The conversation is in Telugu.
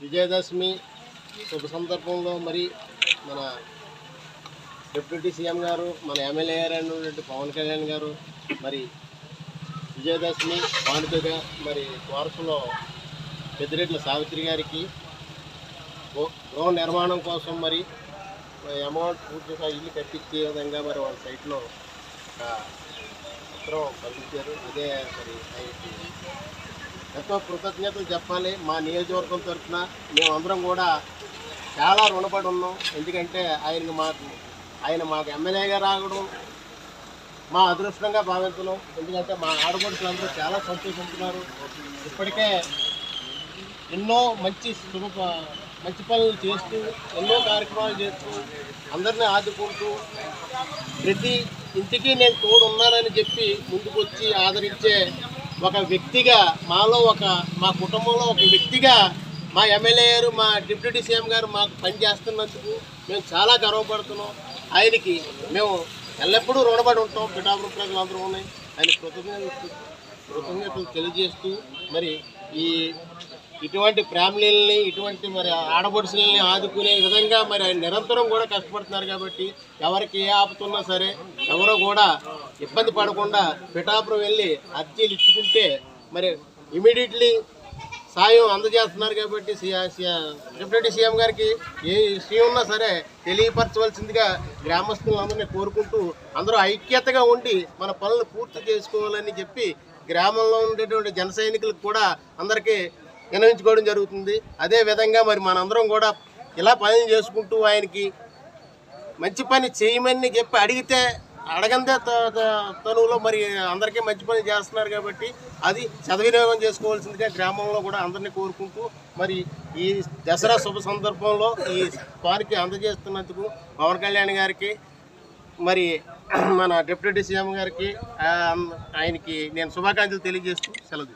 విజయదశమి శుభ సందర్భంలో మరి మన డిప్యూటీ సీఎం గారు మన ఎమ్మెల్యే గారు అయినటువంటి పవన్ కళ్యాణ్ గారు మరి విజయదశమి వాణిజ్యగా మరి వారసులో పెద్దిరెడ్ల సావిత్రి గారికి గృహ నిర్మాణం కోసం మరి అమౌంట్ పూర్తిగా ఇల్లు కట్టించే విధంగా మరి వాళ్ళ సైట్లో ఒక పత్రం పంపించారు అదే మరి ఎంతో కృతజ్ఞతలు చెప్పాలి. మా నియోజకవర్గం తరఫున మేమందరం కూడా చాలా రుణపడి ఉన్నాం. ఎందుకంటే ఆయనకు మాకు ఆయన మాకు ఎమ్మెల్యేగా రావడం మా అదృష్టంగా భావిస్తున్నాం. ఎందుకంటే మా ఆడపడుచులందరూ చాలా సంతోషిస్తున్నారు. ఇప్పటికే ఎన్నో మంచి శుభ మంచి పనులు చేస్తూ ఎన్నో కార్యక్రమాలు చేస్తూ అందరినీ ఆదుకుంటూ ప్రతి ఇంటికి నేను తోడు ఉన్నానని చెప్పి ముందుకొచ్చి ఆదరించే ఒక వ్యక్తిగా మాలో ఒక మా కుటుంబంలో ఒక వ్యక్తిగా మా ఎమ్మెల్యే గారు మా డిప్యూటీ సీఎం గారు మాకు పనిచేస్తున్నందుకు మేము చాలా గర్వపడుతున్నాం. ఆయనకి మేము ఎల్లప్పుడూ రుణపడి ఉంటాం. పిఠాపురం ప్రజలందరూ ఉన్నాయి. ఆయన కృతజ్ఞత కృతజ్ఞతలు తెలియజేస్తూ మరి ఈ ఇటువంటి ఫ్యామిలీలని ఇటువంటి మరి ఆడపడుచులని ఆదుకునే విధంగా మరి ఆయన నిరంతరం కూడా కష్టపడుతున్నారు కాబట్టి ఎవరికి ఏ ఆపుతున్నా సరే ఎవరో కూడా ఇబ్బంది పడకుండా పిఠాపురం వెళ్ళి అర్జీలు ఇచ్చుకుంటే మరి ఇమీడియట్లీ సాయం అందజేస్తున్నారు కాబట్టి సి- డిప్యూటీ సీఎం గారికి ఏ విషయం ఉన్నా సరే తెలియపరచవలసిందిగా గ్రామస్తులందరినీ కోరుకుంటూ అందరూ ఐక్యతగా ఉండి మన పనులు పూర్తి చేసుకోవాలని చెప్పి గ్రామంలో ఉండేటువంటి జన సైనికులకు కూడా అందరికీ వినవించుకోవడం జరుగుతుంది. అదే విధంగా మరి మనందరం కూడా ఇలా పని చేసుకుంటూ ఆయనకి మంచి పని చేయమని చెప్పి అడిగితే అడగందే త- తనువులో మరి అందరికీ మంచి పని చేస్తున్నారు కాబట్టి అది సద్వినియోగం చేసుకోవాల్సిందిగా గ్రామంలో కూడా అందరినీ కోరుకుంటూ మరి ఈ దసరా శుభ సందర్భంలో ఈ వారికి అందజేస్తున్నందుకు పవన్ కళ్యాణ్ గారికి మరి మన డిప్యూటీ సీఎం గారికి ఆయనకి నేను శుభాకాంక్షలు తెలియజేస్తూ సెలవు